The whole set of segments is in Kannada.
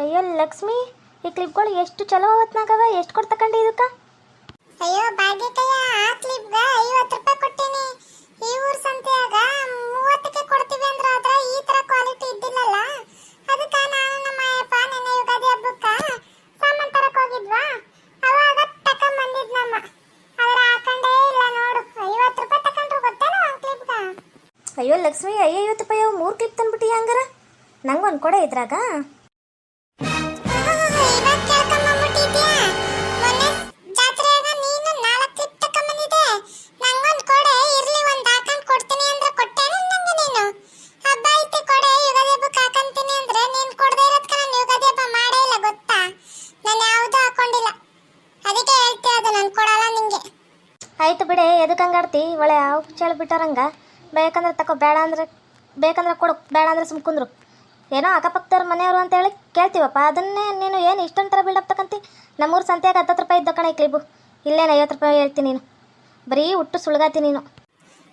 ಅಯ್ಯೋ ಲಕ್ಷ್ಮಿ ಈ ಕ್ಲಿಪ್ಗಳು ಎಷ್ಟು ಚಲೋ ಹೊತ್ನಾಗವ? ಎಷ್ಟು ಕೊಟ್ಟು ತಕೊಂಡಿ ಇದಕ್ಕೆ? ಅಯ್ಯೋ ಭಾಗ್ಯಕಯ್ಯ ಆ ಕ್ಲಿಪ್ಗ ಐವತ್ತು ರೂಪಾಯಿ ಕೊಟ್ಟಿನಿ. ಈ ಊರ್ ಸಂತೆಯಾಗ ಮೂವತ್ತಕ್ಕೆ ಕೊಡ್ತೀವಿ ಅಂದ್ರೆ ಅದ್ರ ಈ ತರ ಕ್ವಾಲಿಟಿ ಇದ್ದಿಲ್ಲಲ್ಲ? ಅದಕ್ಕ ನಾನು ನಮ್ಮ ಅಯ್ಯಪ್ಪ ನೆನ್ನೆ ಯುಗಾದಿ ಹಬ್ಬಕ್ಕ ಸಾಮಾನ್ ತರಕ್ ಹೋಗಿದ್ವಾ? ಅವಾಗ ತಕೊಂಡ್ ಬಂದಿದ್ ನಮ್ಮ ಆದ್ರೆ ಹಾಕೊಂಡೇ ಇಲ್ಲ ನೋಡು. ಐವತ್ತು ರೂಪಾಯಿ ತಕೊಂಡ್ರು ಗೊತ್ತೇನೋ ಆ ಕ್ಲಿಪ್ಗ ಅಯ್ಯೋ ಲಕ್ಷ್ಮಿ ಐವತ್ತು ರೂಪಾಯಿ ಮೂರು ಕ್ಲಿಪ್ ತಂದ್ಬಿಟ್ಟಿ ಹಂಗಾರ? ನಂಗೆ ಒಂದು ಕೊಡೆ ಇದ್ರಾಗ. ಆಯ್ತು ಬಿಡೆ ಎದಕ್ಕೆ ಹಂಗಾಡ್ತಿ ಒಳ್ಳೆ ಅವು ಚಳ ಬಿಟ್ಟಾರಂಗ ಬೇಕಂದ್ರೆ ತಕೋ, ಬೇಡ ಅಂದ್ರೆ, ಬೇಕಂದ್ರೆ ಕೊಡು, ಬೇಡ ಅಂದ್ರೆ ಸುಮ್ ಕುಂದ್ರು. ಏನೋ ಅಕ್ಕಪಕ್ಕದವ್ರ ಮನೆಯವರು ಅಂತ ಹೇಳಿ ಕೇಳ್ತೀವಪ್ಪ. ಅದನ್ನೇ ನೀನು ಏನು ಇಷ್ಟೊಂದು ಥರ ಬಿಲ್ಡಪ್ ತಕಂತಿ? ನಮ್ಮೂರು ಸಂತೆಯಾಗ ಹತ್ತತ್ತು ರೂಪಾಯಿ ಇದ್ದ ಕಣ ಕ್ಲಿಬು ಇಲ್ಲೇನು ಐವತ್ತು ರೂಪಾಯಿ ಹೇಳ್ತೀನಿ ನೀನು? ಬರೀ ಹುಟ್ಟು ಸುಳ್ಗಾತಿ ನೀನು.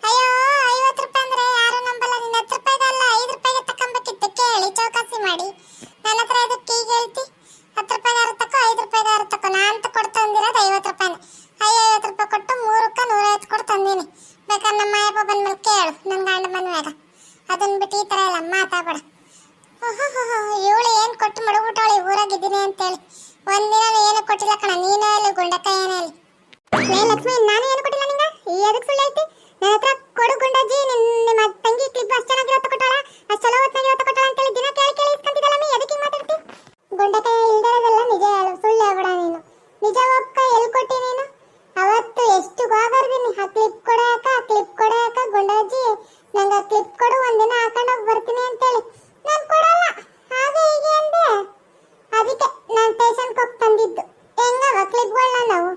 ಅಯ್ಯೋ, ಐವತ್ತು ರೂಪಾಯಿ ಅಂದ್ರೆ ಯಾರು ನಂಬಲ್ಲ? ನಿನ್ನ ಹತ್ತು ರೂಪಾಯಿಗೆ ಅಲ್ಲ ಐದು ರೂಪಾಯಿಗೆ ತಕೊಂಬೇಕಿತ್ತು. ಕೇಳಿ, ಚೌಕಾಸಿ ಮಾಡಿ ನನ್ನ ಹತ್ರ ಇದಕ್ಕೆ ಈಗ ಹೇಳ್ತಿ ಹತ್ತು ರೂಪಾಯಿಗಾರು ತಕೋ ಐದು ರೂಪಾಯಿಗಾರು ತಕೋ ನಾ ಅಂತ ಕೊಟ್ಟು ತಂದಿರೋದು ಐವತ್ತು ರೂಪಾಯಿನ ಅಯ್ಯೋ ಐವತ್ತು ರೂಪಾಯಿ ಕೊಟ್ಟು ಮೂರಕ್ಕೆ ನೂರೈವತ್ತು ಕೊಟ್ಟು ತಂದೀನಿ ಬೇಕಾದ್ರೆ ನಮ್ಮ ಅಯ್ಯಪ್ಪ ಬಂದ್ಮೇಲೆ ಕೇಳು ನನ್ನ ಬಂದ್ಮ್ಯಾಗ ಅದನ್ನ ಬಿಟ್ಟು ಈ ಥರ ಎಲ್ಲ ಮಾತಾಡ್ಬೇಡ ಇವಳು ಏನು ಕೊಟ್ಟು ಮಡಗ್ಬಿಟ್ಟವಳು ಊರಾಗಿದ್ದೀನಿ ಅಂತೇಳಿ. ಒಂದಿನ ಏನು ಕೊಟ್ಟಿಲ್ಲ ಕಣ, ನೀನೇ ಅಲ್ಲಿ ಗುಂಡಕ್ಕ ಏನೇ ಅಲ್ಲಿ. ಲಕ್ಷ್ಮಿ, ನಾನು ಏನು ಕೊಟ್ಟಿಲ್ಲ ನಿಂಗ? ಎದಕ್ಕೆ ಸುಳ್ಳು ಐತಿ ನನ್ನ ಹತ್ರ ಕೊಡು ಗುಂಡಜ್ಜಿ ನಿನ್ ನಿಮ್ಮ ತಂಗಿ ಕ್ಲಿಪ್ ಅಷ್ಟು ಚೆನ್ನಾಗಿರೋ ತಕೊಟ್ಟಾಳ ಅಷ್ಟು ಚಲೋ ಹೊತ್ನಾಗಿರೋ ತಕೊಟ್ಟಾಳ ಅಂತೇಳಿ ದಿನ ಕೇಳಿ ಕೇಳಿ ಇಸ್ಕೊಂತಿದ್ದಲ್ಲ ಮೀ ಎದಕ್ಕೆ ಹಿಂಗ್ ಮಾತಾಡ್ತಿ ಗುಂಡಕಾಯ ಇಲ್ದಿರೋದೆಲ್ಲ ನಿಜ ಹೇಳು ಸುಳ್ಳು ಹೇಳ್ಬೇಡ ನೀನು ನಿಜ ಒಪ್ಕ ಎಲ್ಲಿ ಕೊಟ್ಟಿ ನೀನು ಅವತ್ತು ಎಷ್ಟು ಗೋಗರ್ದಿನಿ ಆ ಕ್ಲಿಪ್ ಕೊಡಾಕ ಆ ಕ್ಲಿಪ್ ಕೊಡಾಕ ಗುಂಡಜ್ಜಿ ನಂಗೆ ಆ ಕ್ಲಿಪ್ ಕೊಡು ಒಂದಿನ ಹಾಕೊಂಡೋಗಿ ಬರ್ತೀನಿ ಅಂತೇಳಿ ನಾನು ಕೊಡಲ್ಲ ಹಾಗೆ ಹೀಗೆ ಅಂದೆ ಅದಕ್ಕೆ ನಾನು ಸ್ಟೇಷನ್ಗೆ ಹೋಗಿ ತಂದಿದ್ದು. ಹೆಂಗವ ಕ್ಲಿಪ್ಗಳನ್ನ ನಾವು?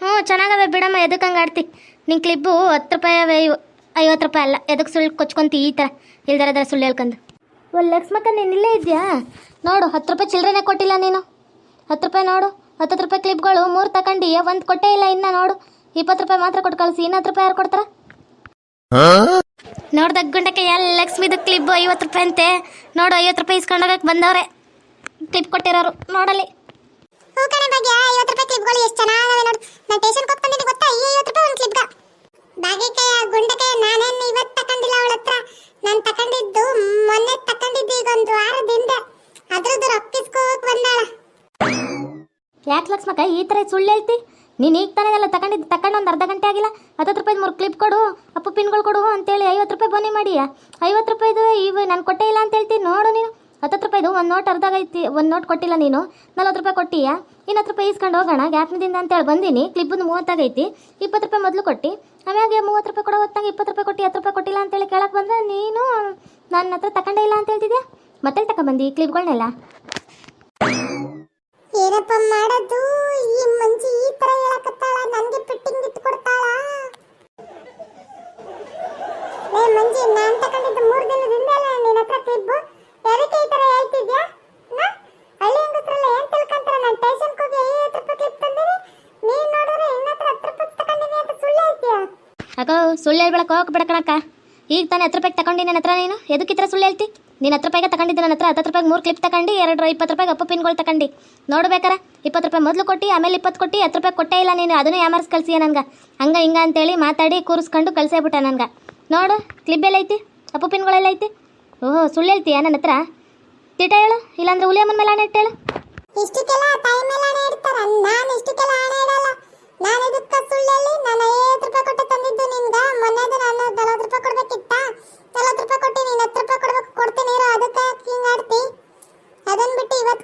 ಹ್ಞೂ ಚೆನ್ನಾಗವೆ ಬಿಡಮ್ಮ ಎದಕ್ಕೆ ಹಂಗೆ ಆಡ್ತಿ? ನಿನ್ನ ಕ್ಲಿಪ್ಪು ಹತ್ತು ರೂಪಾಯಿ ಅವೆ ಇವು ಐವತ್ತು ರೂಪಾಯಿ ಅಲ್ಲ. ಎದಕ್ಕೆ ಸುಳ್ಳು ಕೊಚ್ಕೊಂತಿ ಈ ಥರ ಇಲ್ದರದರ ಸುಳ್ಳು ಹೇಳ್ಕೊಂಡು. ಒಂದು ಲಕ್ಷ್ಮಕ್ಕ ನೀನು ಇಲ್ಲೇ ಇದೆಯಾ? ನೋಡು ಹತ್ತು ರೂಪಾಯಿ ಚಿಲ್ಲರೆನೇ ಕೊಟ್ಟಿಲ್ಲ ನೀನು. ಹತ್ತು ರೂಪಾಯಿ ನೋಡು ಹತ್ತತ್ತು ರೂಪಾಯಿ ಕ್ಲಿಪ್ಗಳು ಮೂರು ತಗೊಂಡು ಒಂದು ಕೊಟ್ಟೇ ಇಲ್ಲ ಇನ್ನ ನೋಡು. ಇಪ್ಪತ್ತು ರೂಪಾಯಿ ಮಾತ್ರ ಕೊಟ್ಟು ಕಳಿಸಿ ಇನ್ನು ಹತ್ತು ರೂಪಾಯಿ ಯಾರು ಕೊಡ್ತಾರ? ನೋಡ್ದಾಗ ಗುಂಡಕ್ಕೆ ಎಲ್ಲ ಲಕ್ಷ್ಮಿದು ಕ್ಲಿಪ್ ಐವತ್ತು ರೂಪಾಯಿ ಅಂತೆ. ನೋಡು ಐವತ್ತು ರೂಪಾಯಿ ಇಸ್ಕೊಂಡೋಗಕ್ಕೆ ಬಂದವ್ರೆ. ಕ್ಲಿಪ್ ಕೊಟ್ಟಿರೋರು ನೋಡಲಿ. ಹೂ ಕಣೆ ಭಾಗ್ಯ ಐವತ್ತು ರೂಪಾಯಿ ಕ್ಲಿಪ್ಗಳು ಎಷ್ಟು ಚೆನ್ನಾಗವೆ ನೋಡು. ನಾನು ಸ್ಟೇಷನ್ಗೆ ಹೋಗಿ ಬಂದಿದ್ದೆ ಗೊತ್ತಾ? ಈ ಐವತ್ತು ರೂಪಾಯಿ ಒಂದು ಕ್ಲಿಪ್ಗ ಭಾಗ್ಯಕಾಯ ಗುಂಡಕಾಯ ನಾನೇನು ಇವತ್ತು ತಕೊಂಡಿಲ್ಲ ಅವಳ ಹತ್ರ ನಾನು ತಕೊಂಡಿದ್ದು ಮೊನ್ನೆ ತಕೊಂಡಿದ್ದು ಈಗ ಒಂದು ವಾರದಿಂದ. ಅದ್ರದ್ದು ರೊಕ್ಕಿಸ್ಕೋಕ್ ಬಂದಾಳ. ಯಾಕೆ ಲಕ್ಷ್ಮಕ್ಕ ಈ ಥರ ಸುಳ್ಳು ಹೇಳ್ತಿ? ನೀನು ಈಗ ತಾನೇ ಎಲ್ಲ ತಗೊಂಡಿದ್ದು ತಗೊಂಡು ಒಂದು ಅರ್ಧ ಗಂಟೆ ಆಗಿಲ್ಲ? ಹತ್ತತ್ತು ರೂಪಾಯಿ ಮೂರು ಕ್ಲಿಪ್ ಕೊಡು ಅಪ್ಪು ಪಿನ್ಗಳು ಕೊಡು ಅಂತೇಳಿ ಐವತ್ತು ರೂಪಾಯಿ ಬನ್ನಿ ಮಾಡಿಯಾ? ಐವತ್ತು ರೂಪಾಯಿದು ಇವು ನಾನು ಕೊಟ್ಟೇ ಇಲ್ಲ ಅಂತ ಹೇಳ್ತೀನಿ ನೋಡು ನೀನು. ಹತ್ತತ್ತು ರೂಪಾಯಿದು ಒಂದು ನೋಟ್ ಅರ್ಧ ಆಗೈತಿ ಒಂದು ನೋಟ್ ಕೊಟ್ಟಿಲ್ಲ ನೀನು. ನಲ್ವತ್ತು ರೂಪಾಯಿ ಕೊಟ್ಟಿಯಾ? ಇನ್ನು ಹತ್ತು ರೂಪಾಯಿ ಇಸ್ಕೊಂಡು ಹೋಗೋಣ, ಗ್ಯಾಪ್ನದಿಂದ ಅಂತೇಳಿ ಬಂದೀನಿ. ಕ್ಲಿಪ್ಪದು ಮೂವತ್ತಾಗೈತಿ ಇಪ್ಪತ್ತು ರೂಪಾಯಿ ಮೊದಲು ಕೊಟ್ಟು. ಆಮ್ಯಾಗೆ ಮೂವತ್ತು ರೂಪಾಯಿ ಕೊಡೋ ಹೊತ್ತಾಗ ಇಪ್ಪತ್ತು ರೂಪಾಯಿ ಕೊಟ್ಟು, ಹತ್ತು ರೂಪಾಯಿ ಕೊಟ್ಟಿಲ್ಲ ಅಂತೇಳಿ ಕೇಳಕ್ಕೆ ಬಂದರೆ ನೀನು ನನ್ನ ಹತ್ರ ತಗೊಂಡೇ ಇಲ್ಲ ಅಂತ ಹೇಳ್ತಿದ್ಯಾ? ಮತ್ತೆ ತಗೊಂಬಂದು ಕ್ಲಿಪ್ಗಳನ್ನೆಲ್ಲ ಅಗೋ, ಸುಳ್ಳು ಹೇಳ್ಬೇಡಕ್ಕೆ ಹೋಗ್ಬೇಡ ಕಣಕ್ಕ ಈಗ ತಾನೇ ಹತ್ತು ರೂಪಾಯಿಗೆ ತಗೊಂಡು ನನ್ನ ಹತ್ರ ನೀನು? ಎದಕ್ಕೆ ಸುಳ್ಳು ಹೇಳ್ತಿ? ನೀನು ಹತ್ತು ರೂಪಾಯಿಗೆ ತಗೊಂಡಿದ್ದೆ ನನ್ನ ಹತ್ರ ಹತ್ತು ರೂಪಾಯಿಗೆ ಮೂರು ಕ್ಲಿಪ್ ತಗೊಂಡು, ಎರಡು ಇಪ್ಪತ್ತು ರೂಪಾಯಿಗೆ ಅಪ್ಪ ಪಿನ್ಗಳು ತಗೊಂಡು. ನೋಡ್ಬೇಕಾರ, ಇಪ್ಪತ್ತು ರೂಪಾಯಿ ಮೊದಲು ಕೊಟ್ಟು, ಆಮೇಲೆ ಇಪ್ಪತ್ತು ಕೊಟ್ಟು, ಹತ್ತು ರೂಪಾಯಿ ಕೊಟ್ಟೇ ಇಲ್ಲ ನೀನು. ಅದನ್ನು ಯಾಮರ್ಸ್ ಕಳ್ಸಿಯ ನನಗೆ. ಹಂಗೆ ಹಿಂಗೆ ಅಂತೇಳಿ ಮಾತಾಡಿ ಕೂರಿಸ್ಕೊಂಡು ಕಳ್ಸೇಬಿಟ್ಟ ನನಗೆ. ನೋಡು ಕ್ಲಿಪ್ ಎಲ್ಲ ಐತಿ? ಅಪ್ಪು ಪಿನ್ಗಳೆಲ್ಲ ಐತಿ? ಓಹೋ, ಸುಳ್ಳು ಹೇಳ್ತೀಯ ನನ್ನ ಹತ್ರ? ತಿಟ ಹೇಳು, ಇಲ್ಲಾಂದ್ರೆ ಹುಲಿಯಮ್ಮನ ಮೇಲೆ ಆಣೆ ಇಟ್ಟು ಹೇಳು. ಇಷ್ಟಕ್ಕೆಲ್ಲ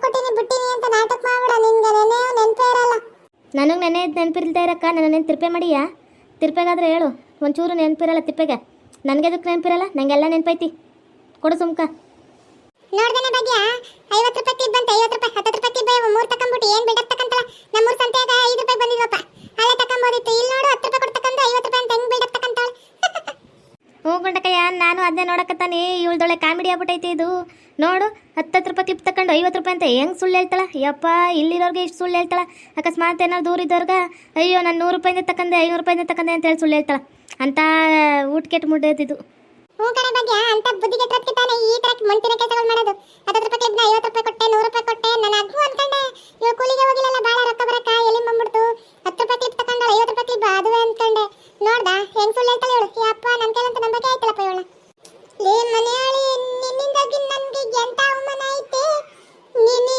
ಕೊಟ್ಟಿನಿ ಬಿಟ್ಟಿನಿ ಅಂತ ನಾಟಕ ಮಾಡ್ಬೇಡ ನಿನ್ಗೆ ನೆನೆ ನೆನಪೇ ಇರಲ್ಲ. ನನಗೆ ನೆನೆ ನೆನಪಿಲ್ದೇ ಇರಕ್ಕ ನನ್ನ ನೆನೆ ತಿರ್ಪೆ ಮಾಡಿಯಾ? ತಿರ್ಪೆಗಾದ್ರೆ ಹೇಳು ಒಂಚೂರು ನೆನಪಿರಲ್ಲ ತಿಪ್ಪೆಗೆ. ನನಗೆ ಅದಕ್ಕೆ ನೆನಪಿರಲ್ಲ? ನನಗೆಲ್ಲ ನೆನಪೈತಿ. ಕೊಡು ಸುಮ್ಕ. ನೋಡ್ದನೆ ಭಾಗ್ಯ ಐವತ್ತು ರೂಪಾಯಿ ಕ್ಲಿಪ್ ಬಂತ ಐವತ್ತು ರೂಪಾಯಿ ಹತ್ತು ರೂಪಾಯಿ ಕ್ಲಿಪ್ ಮೂರು ತಕೊಂಬಿಟ್ಟು ಏನು ಬಿಡಕ್ ತಕಂತಲ್ಲ? ನಮ್ಮೂರ್ ಸಂತೆಯಾಗ ಐದು ರೂಪಾಯಿ ಬಂದಿದ್ವಪ್ಪ ಅಲ್ಲೇ ತಕೊಂಬೋದಿತ್ತು. ಇಲ್ಲಿ ನೋಡು ಹತ್ತು ರೂಪಾಯಿ ಕೊಟ್ಟು ಐವತ್ತು ರೂಪಾಯಿ ಅಂತ ಹೆಂಗೆ ಬಿಡಕ್ ಹ್ಞೂ ಗುಂಡಕಯ್ಯ, ನಾನು ಅದನ್ನೇ ನೋಡಕತ್ತಾನೆ ಇವಳ್ದೊಳೆ ಕಾಮಿಡಿ ಆಗ್ಬಿಟ್ಟೈತೆ ಇದು. ನೋಡು, ಹತ್ತತ್ತು ರೂಪಾಯಿ ಕ್ಲಿಪ್ ತಗೊಂಡು ಐವತ್ತು ರೂಪಾಯಿ ಅಂತ ಹೆಂಗೆ ಸುಳ್ಳು ಹೇಳ್ತಾಳ? ಯಪ್ಪ, ಇಲ್ಲಿರೋರ್ಗೆ ಇಷ್ಟು ಸುಳ್ಳು ಹೇಳ್ತಾಳ. ಅಕಸ್ಮಾತ್ ಏನಾದ್ರು ದೂರ ಇದ್ದವ್ರಿಗೆ ಅಯ್ಯೋ, ನಾನು ನೂರು ರೂಪಾಯಿಂದ ತಕಂದೆ, ಐನೂರು ರೂಪಾಯಿಂದ ತಕಂದೆ ಅಂತೇಳಿ ಸುಳ್ಳು ಹೇಳ್ತಾಳ. ಅಂತ ಊಟ ಕೆಟ್ಟು ಮುಡ್ದಿದ್ದು ಹ್ಞೂ ಕಡೆ ಬಗ್ಗೆ ಅಂತ ಬುದ್ಧಿ ತಾನೆ ಈ ತರ ಮುಂತಿನ ಕೆಲಸಗಳು ಮಾಡೋದು. ಹತ್ತತ್ತು ರೂಪಾಯಿ ಕ್ಲಿಪ್ನ ಐವತ್ತು ರೂಪಾಯಿ ಕೊಟ್ಟೆ, ನೂರು ರೂಪಾಯಿ ಕೊಟ್ಟೆ, ನಾನು ಅದು ಅನ್ಕೊಂಡೆ. ಇವಳು ಕೂಲಿಗೆ ಹೋಗಿಲ್ಲಲ್ಲ ಭಾಳ ರೊಕ್ಕ ಬರಕ ಎಲ್ಲಿ ಬಂದ್ಬಿಡ್ತು ಹತ್ತು ರೂಪಾಯಿ ಕ್ಲಿಪ್ ತಗೊಂಡು ಐವತ್ತು ರೂಪಾಯಿ ಕ್ಲಿಪ್ ಅನ್ಕೊಂಡೆ. ನೋಡ್ದಾ, ಹೆಂಗ್ ಸುಳ್ಳು ಹೇಳ್ತಾಳೆ ಇವಳು? ಅಪ್ಪ ನನ್ ಕೈಲಂತ ನಂಬಿಕೆ ಆಯ್ತಲ್ಲಪ್ಪ ಇವಳ? ಲೇ ಮನೆಯಾಳಿ, ನಿನ್ನಿಂದಾಗಿ ನನ್ಗೆ ಎಂತ ಅವಮಾನ ಐತೆ ನೀನು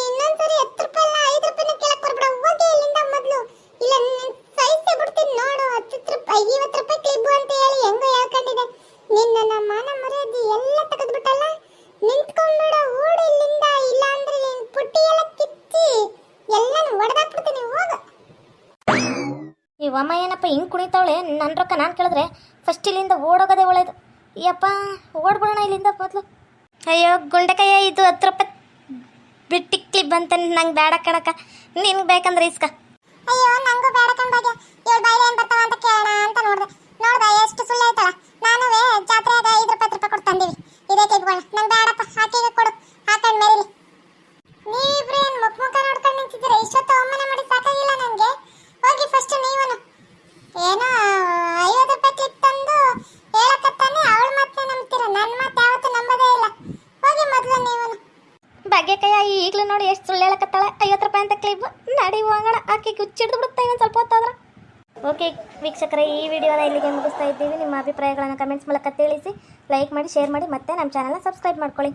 ಅಮ್ಮ ಏನಪ್ಪ ಹಿಂಗೆ ಕುಣಿತಾವಳೆ? ನನ್ನ ರೊಕ್ಕ ನಾನು ಕೇಳಿದ್ರೆ ಫಸ್ಟ್ ಇಲ್ಲಿಂದ ಓಡೋಗೋದೇ ಒಳ್ಳೇದು. ಯಪ್ಪ, ಓಡ್ಬಿಡೋಣ ಇಲ್ಲಿಂದ ಮೊದಲು. ಅಯ್ಯೋ, ಗುಂಡಕಯ್ಯ, ಇದು ಹತ್ತು ರೂಪಾಯಿ ಬಿಟ್ಟಿಕ್ಲಿ ಅಂತ ನಂಗೆ ಬೇಡ ಕಣಕ್ಕ. ನಿನ್ಗೆ ಬೇಕಂದ್ರೆ ಇಸ್ಕ. ಅಯ್ಯೋ, ನಂಗೂ ಬೇಡ ಕಣ್ಬಾಗ್ಯ ಇವಳು ಬಾಯಿಲೆ ಏನ್ ಬರ್ತಾವ ಅಂತ ಕೇಳೋಣ ಅಂತ ನೋಡ್ದೆ ನೋಡ್ದ ಎಷ್ಟು ಸುಳ್ಳು ಐತಳ ನಾನುವೇ ಜಾತ್ರೆಯಾಗ ಐದು ರೂಪಾಯಿ ಹತ್ತು ರೂಪಾಯಿ ಕೊಟ್ಟು ತಂದೀವಿ ಇದೇ ತೆಗ್ಬೋಣ ನಂಗೆ ಬೇಡಪ್ಪ ಆಕೆಗೆ ಕೊಡು ಹಾಕೊಂಡ್ ಮೆರಿಲಿ ನೀವಿಬ್ರು ಏನ್ ಮುಖ ಮುಖ ನೋಡ್ಕೊಂಡು ನಿಂತಿದ್ದೀರಾ ಇಷ್ಟೊತ್ತು ಒಮ್ಮನೆ ಮಾಡಿ ಸಾಕಾಗಿಲ್ಲ ನಂಗೆ ಹೋಗಿ ಫಸ್ಟ್ ನೀವನು ಏನೋ ಐವತ್ತು ರೂಪಾಯಿ ಕ್ಲಿಪ್ ತಂದು ಹೇಳಕತ್ತಾನೆ ಅವಳ ಮತ್ತೆ ನಂಬ್ತೀರ ನನ್ನ ಮಾತು ಯಾವತ್ತೂ ನಂಬೋದೇ ಇಲ್ಲ ಹೋಗಿ ಮೊದಲು ನೀವನು ಭಾಗ್ಯಕಯ್ಯ ಈಗಲೂ ನೋಡಿ ಎಷ್ಟು ಸುಳ್ಳು ಹೇಳಕತ್ತಾಳೆ ಕ್ಲಿಪ್ ನಡಿ ಹೋಗೋಣ ಆಕೆ ಕುಚ್ಚಿಡ್ದು ಬಿಡುತ್ತೆ ಇನ್ನೊಂದು ಸ್ವಲ್ಪ ಹೊತ್ತಾದ್ರೆ. ಓಕೆ ವೀಕ್ಷಕರೇ, ಈ ವಿಡಿಯೋನ ಇಲ್ಲಿಗೆ ಮುಗಿಸ್ತಾ ಇದ್ದೀವಿ. ನಿಮ್ಮ ಅಭಿಪ್ರಾಯಗಳನ್ನು ಕಮೆಂಟ್ಸ್ ಮೂಲಕ ತಿಳಿಸಿ ಲೈಕ್ ಮಾಡಿ ಶೇರ್ ಮಾಡಿ, ಮತ್ತೆ ನಮ್ಮ ಚಾನಲ್ನ ಸಬ್ಸ್ಕ್ರೈಬ್ ಮಾಡ್ಕೊಳ್ಳಿ.